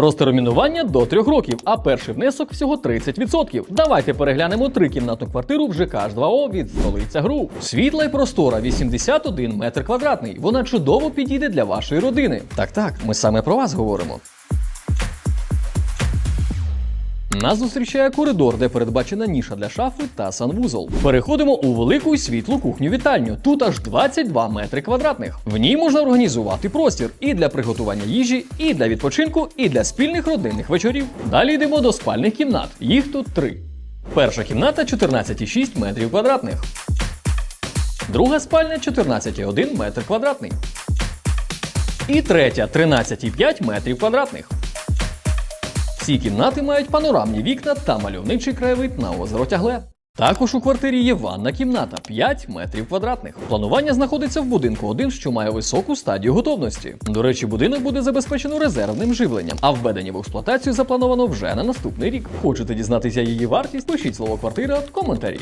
Розтермінування до трьох років, а перший внесок всього 30%. Давайте переглянемо трикімнатну квартиру в ЖК H2O від столиця Гру. Світла й простора 81 метр квадратний. Вона чудово підійде для вашої родини. Так, так, ми саме про вас говоримо. Нас зустрічає коридор, де передбачена ніша для шафи та санвузол. Переходимо у велику світлу кухню-вітальню. Тут аж 22 метри квадратних. В ній можна організувати простір і для приготування їжі, і для відпочинку, і для спільних родинних вечорів. Далі йдемо до спальних кімнат. Їх тут три. Перша кімната 14,6 метрів квадратних. Друга спальня 14,1 метр квадратний. І третя 13,5 метрів квадратних. Всі кімнати мають панорамні вікна та мальовничий краєвид на озеро Тягле. Також у квартирі є ванна кімната 5 метрів квадратних. Планування знаходиться в будинку 1, що має високу стадію готовності. До речі, будинок буде забезпечено резервним живленням, а введення в експлуатацію заплановано вже на наступний рік. Хочете дізнатися її вартість? Пишіть слово квартира в коментарі.